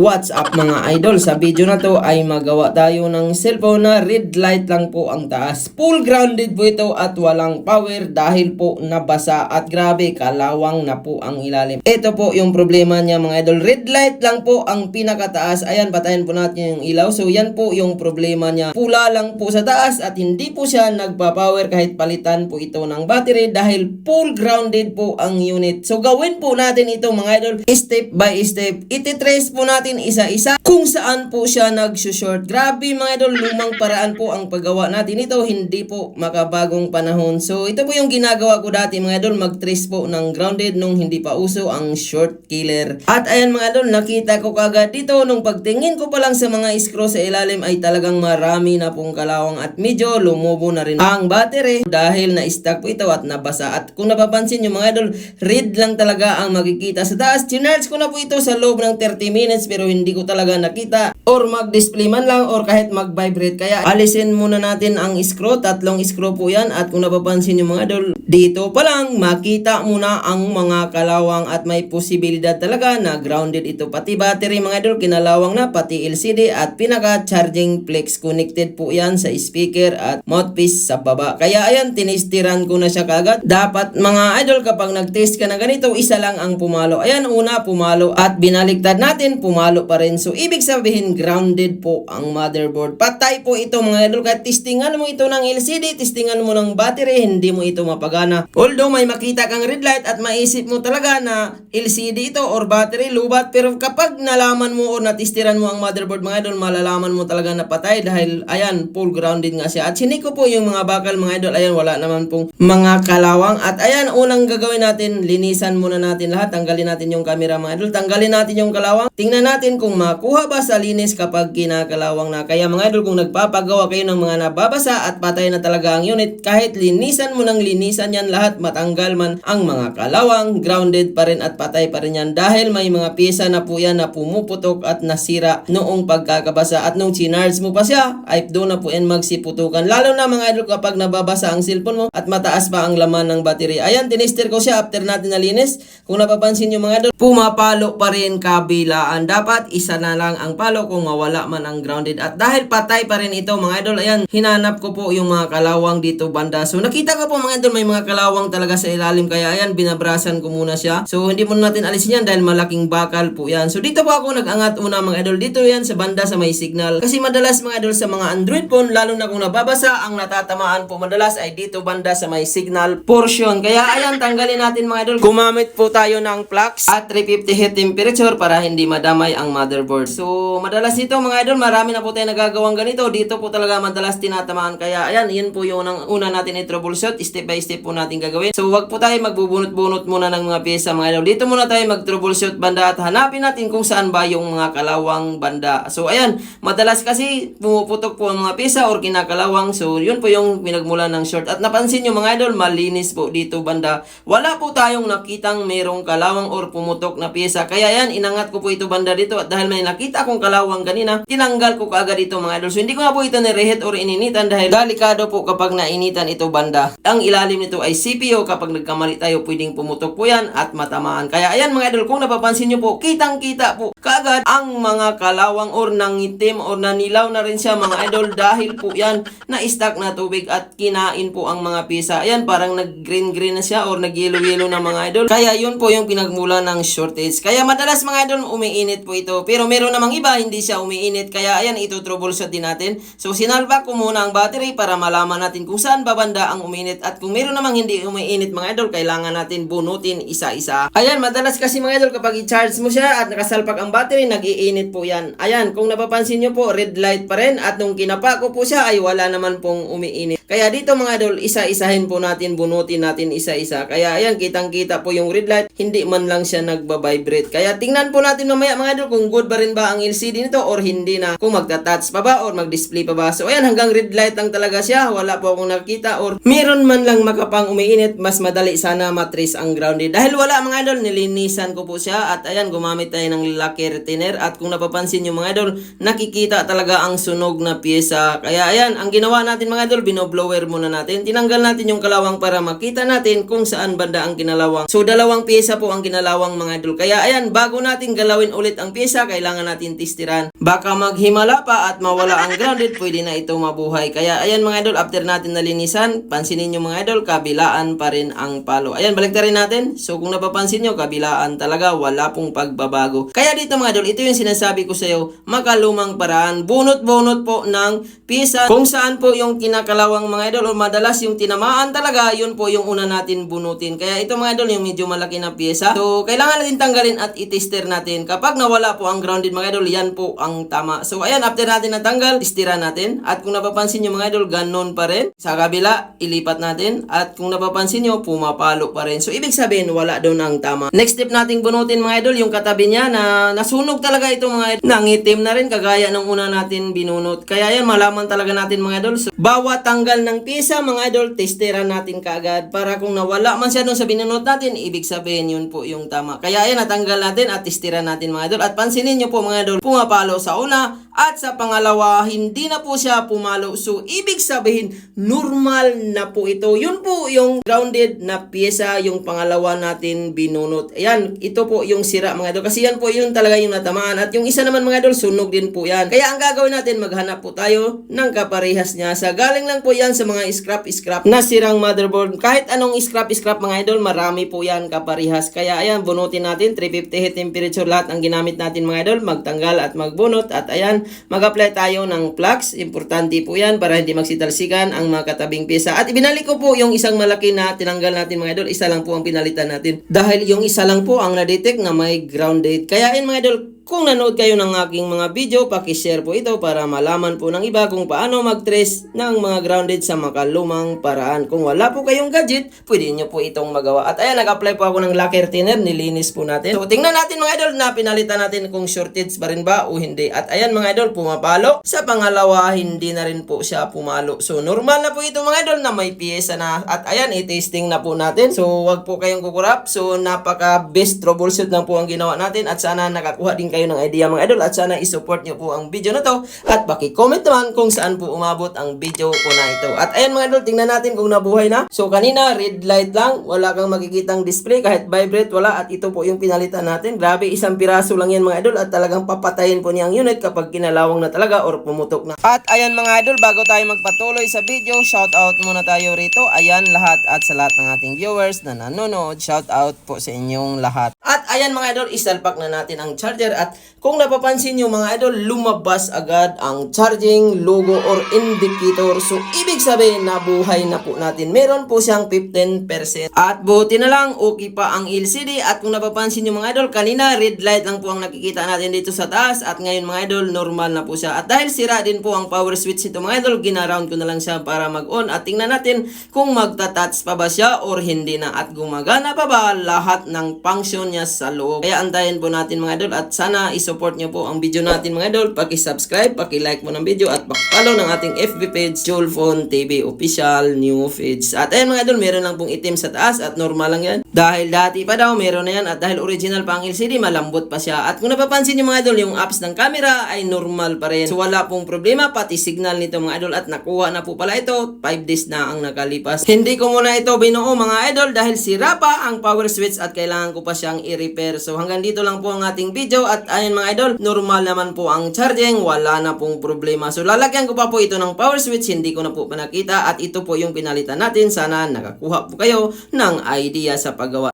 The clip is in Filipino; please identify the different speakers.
Speaker 1: What's up mga idol? Sa video na to ay magawa tayo ng cellphone na red light lang po ang taas. Full grounded po ito at walang power dahil po nabasa at grabe kalawang na po ang ilalim. Ito po yung problema niya mga idol. Red light lang po ang pinakataas. Ayan, patayin po natin yung ilaw. So yan po yung problema niya. Pula lang po sa taas at hindi po siya nagpa-power kahit palitan po ito ng battery dahil full grounded po ang unit. So gawin po natin ito mga idol step by step. Ititrace po natin isa-isa kung saan po siya nag-short. Grabe mga idol, lumang paraan po ang paggawa natin ito. Hindi po makabagong panahon. So ito po yung ginagawa ko dati mga idol, mag-trace po ng grounded nung hindi pa uso ang short killer. At ayan mga idol, nakita ko kagad dito nung pagtingin ko pa lang sa mga screw sa ilalim ay talagang marami na pong kalawang at medyo lumubo na rin ang battery dahil na-stuck po ito at nabasa. At kung napapansin nyo mga idol, red lang talaga ang makikita sa taas. Chinarge ko na po ito sa loob ng 30 minutes pero hindi ko talaga nakita or mag-display man lang or kahit mag-vibrate. Kaya alisin muna natin ang screw. Tatlong screw po yan at kung napapansin nyo mga idol, dito pa lang makita muna ang mga kalawang at may posibilidad talaga na grounded ito. Pati battery mga idol, kinalawang na pati LCD at pinaka-charging flex connected po yan sa speaker at mouthpiece sa baba. Kaya ayan, tinistiran ko na siya kagad. Dapat mga idol kapag nag-test ka na ganito, isa lang ang pumalo. Ayan, una pumalo at binaliktad natin, pumalo pa rin. So, ibig sabihin, grounded po ang motherboard. Patay po ito mga idol. Kahit testingan mo ito ng LCD, testingan mo ng battery, hindi mo ito mapagana. Although may makita kang red light at maisip mo talaga na LCD ito or battery, lubat. Pero kapag nalaman mo o natistiran mo ang motherboard mga idol, malalaman mo talaga na patay dahil ayan, full grounded nga siya. At siniko po yung mga bakal mga idol, ayan, wala naman pong mga kalawang. At ayan, unang gagawin natin, linisan muna natin lahat. Tanggalin natin yung camera mga idol. Tanggalin natin yung kalawang. Tingnan natin kung makuha ba sa linis kapag kinakalawang na. Kaya mga idol, kung nagpapagawa kayo ng mga nababasa at patay na talaga ang unit, kahit linisan mo ng linisan yan lahat, matanggal man ang mga kalawang, grounded pa rin at patay pa rin yan. Dahil may mga pyesa na po yan na pumuputok at nasira noong pagkakabasa. At nung chinarge mo pa siya, ay doon na po yan magsiputukan. Lalo na mga idol kapag nababasa ang cellphone mo at mataas pa ang laman ng battery. Ayan, tinister ko siya after natin nalinis. Kung napapansin nyo mga idol, pumapalo pa rin kabilaan. Dapat isa na lang ang palo kung mawala man ang grounded. At dahil patay pa rin ito mga idol, ayan, hinanap ko po yung mga kalawang dito banda. So nakita ko po mga idol, may mga kalawang talaga sa ilalim. Kaya ayan, binabrasan ko muna siya. So hindi muna natin alisin yan dahil malaking bakal po yan. So dito po ako nag-angat una mga idol. Dito yan sa banda sa may signal. Kasi madalas mga idol sa mga Android phone, lalo na kung nababasa, ang natatamaan po madalas ay dito banda sa may signal portion. Kaya ayan, tanggalin natin mga idol. Gumamit po tayo ng flux at 350 heat temperature para hindi madamay ang motherboard. So madalas dito mga idol, marami na po tayo nagagawang ganito. Dito po talaga madalas tinatamaan. Kaya ayan, yun po yung unang, una natin i-troubleshoot. Step by step po natin gagawin. So wag po tayo magbubunot-bunot muna ng mga pyesa mga idol. Dito muna tayo mag-troubleshoot banda at hanapin natin kung saan ba yung mga kalawang banda. So ayan, madalas kasi pumuputok po ang mga pyesa or kinakalawang. So yun po yung pinagmula ng short. At napansin nyo mga idol, malinis po dito banda. Wala po tayong nakitang merong kalawang or pumutok na pyesa. Kaya yan, inangat ko po ito banda dito. At dahil may nakita akong kalawang kanina, tinanggal ko kaagad ito mga idol. So hindi ko nga po ito nirehet or ininitan dahil delikado po kapag nainitan ito banda. Ang ilalim nito ay CPU. Kapag nagkamali tayo, pwedeng pumutok po yan at matamaan. Kaya ayan mga idol, kung napapansin nyo po, kitang-kita po kaagad ang mga kalawang or nangitim or nanilaw na rin siya mga idol dahil po yan na-stack na tubig at kinain po ang mga pisa. Ayan, parang nag-green-green na siya or nag-yellow-yellow na mga idol. Kaya yun po yung pinagmula ng shortage. Kaya madalas mga idol, umiinit po ito. Pero meron namang iba, hindi siya umiinit. Kaya ayan, ito troubleshoot din natin. So sinalba ko muna ang battery para malaman natin kung saan babanda ang uminit. At kung meron namang hindi umiinit mga idol, kailangan natin bunutin isa-isa. Ayan, madalas kasi mga idol, kapag i-charge mo siya at nakasalpak ang battery, nag-iinit po yan. Ayan, kung napapansin nyo po, red light pa rin. At nung kinapa ko po siya, ay wala naman pong umiinit. Kaya dito mga idol, isa-isahin po natin, bunutin natin isa-isa. Kaya ayan, kitang-kita po yung red light, hindi man lang siya nagbabibrate. Kaya tingnan po natin mamaya mga idol kung good ba rin ba ang LCD nito or hindi na. Kung magta-touch pa ba or mag-display pa ba. So ayan, hanggang red light lang talaga siya. Wala po akong nakita or meron man lang makapang umiinit, mas madali sana matrace ang grounded. Dahil wala mga idol, nilinisan ko po siya at ayan, gumamit tayo ng lacquer thinner at kung napapansin nyo mga idol, nakikita talaga ang sunog na pyesa. Kaya ayan, ang ginawa natin mga idol, binoblower muna natin. Tinanggal natin yung kalawang para makita natin kung saan banda ang kinalawang. So dalawang pyesa po ang kinalawang mga idol. Kaya ayan, bago natin galawin ulit ang pyesa, kailangan natin testiran. Baka maghimala pa at mawala ang grounded, pwede na ito mabuhay. Kaya ayan mga idol, after natin nalinisan, pansinin nyo mga idol, kabilaan pa rin ang palo. Ayan, balik rin natin. So kung napapansin nyo, kabilaan talaga, wala pong pagbabago. Kaya dito mga idol, ito yung sinasabi ko sa iyo, makalumang paraan. Bunot-bunot po ng pisa. Kung saan po yung kinakalawang mga idol, o madalas yung tinamaan talaga, yun po yung una natin bunutin. Kaya ito mga idol, yung medyo malaki na pyesa. So, kailangan natin tanggalin at itester natin. Kapag nawala po ang grounded mga idol, yan po ang tama. So, ayan, after natin natanggal, istira natin. At kung napapansin nyo mga idol, ganon pa rin. Sa kabila, ilipat natin. At kung napapansin nyo, pumapalo pa rin. So, ibig sabihin, wala doon ang tama. Next step nating bunutin mga idol, yung katabi niya na nasunog talaga ito mga idol. Nangitim na rin, kagaya ng una natin binunot. Kaya yan, malaman talaga natin mga idol. So, bawat tanggal ng pisa mga idol, testeran natin kaagad. Para kung nawala man siya doon sa binunot natin, ibig sabihin yun po yung tama. Kaya yan, natanggal natin at testeran natin mga idol. At pansinin nyo po mga idol, pumapalo sa una at sa pangalawa, hindi na po siya pumalo. So, ibig sabihin, normal na po ito. Yun po yung grounded na pyesa, yung pangalawa natin binunot. Ayan, ito po yung sira mga idol. Kasi yan po yun talaga yung natamaan. At yung isa naman mga idol, sunog din po yan. Kaya ang gagawin natin, maghanap po tayo ng kaparehas niya. Sa galing lang po yan sa mga scrap-scrap na sirang motherboard. Kahit anong scrap-scrap mga idol, marami po yan kaparehas. Kaya ayan, bunutin natin. 350 heat temperature lahat ang ginamit natin mga idol. Magtanggal at magbunot. At ayan, mag-apply tayo ng flux. Importante po yan para hindi magsitalsikan ang mga katabing pyesa. At ibinalik ko po yung isang malaki na tinanggal natin mga idol. Isa lang po ang pinalitan natin. Dahil yung isa lang po ang na-detect na may grounded. Kaya yun mga idol, kung nanood kayo ng aking mga video, pakishare po ito para malaman po ng iba kung paano mag-trace ng mga grounded sa makalumang paraan. Kung wala po kayong gadget, pwede nyo po itong magawa. At ayan, nag-apply po ako ng lacquer thinner, nilinis po natin. So, tingnan natin mga idol na pinalitan natin kung shortage pa rin ba o hindi. At ayan mga idol, pumapalo. Sa pangalawa, hindi na rin po siya pumalo. So, normal na po ito mga idol na may pyesa na. At ayan, i-testing na po natin. So, wag po kayong kukurap. So, napaka best troubleshoot lang po ang ginawa natin. At sana nakakuha din kayo ng idea mga idol. At sana isupport nyo po ang video na to. At paki-comment naman kung saan po umabot ang video ko na ito. At ayan mga idol, tingnan natin kung nabuhay na. So, kanina, red light lang. Wala kang makikitang display. Kahit vibrate, wala. At ito po yung pinalitan natin. Grabe, isang piraso lang yan mga idol. At talagang papatayin po niya ang unit kapag kinalawang na talaga or pumutok na. At ayan mga idol, bago tayo magpatuloy sa video, shout out muna tayo rito. Ayan lahat at sa lahat ng ating viewers na nanonood, shout out po sa inyong lahat. At ayan mga idol, isalpak na natin ang charger at kung napapansin nyo mga idol, lumabas agad ang charging logo or indicator. So, ibig sabihin na buhay na po natin. Meron po siyang 15%. At buti na lang, okay pa ang LCD. At kung napapansin nyo mga idol, kanina red light lang po ang nakikita natin dito sa taas. At ngayon mga idol, normal na po siya. At dahil sira din po ang power switch nito mga idol, ginaround ko na lang siya para mag-on. At tingnan natin kung magta-touch pa ba siya or hindi na. At gumagana pa ba lahat ng function niya sa loob. Kaya antayin po natin mga idol. At sana isupport nyo po ang video natin mga idol. Paki-subscribe, paki-like mo ng video at paki-follow ng ating FB page, Joelphone TV Official New Feeds. At ayan mga idol, meron lang pong itim sa taas at normal lang yan. Dahil dati pa daw, meron na yan. At dahil original pa ang LCD, malambot pa siya. At kung napapansin nyo mga idol, yung apps ng camera ay normal pa rin. So wala pong problema, pati signal nito mga idol. At nakuha na po pala ito, 5 days na ang nakalipas. Hindi ko muna ito binuo mga idol dahil sira pa ang power switch at kailangan ko pa siyang i-repair. So hanggang dito lang po ang ating video. At ayun mga idol, normal naman po ang charging, wala na pong problema. So lalagyan ko pa po ito ng power switch, hindi ko na po panakita. At ito po yung pinalitan natin. Sana nakakuha po kayo ng idea sa paggawa.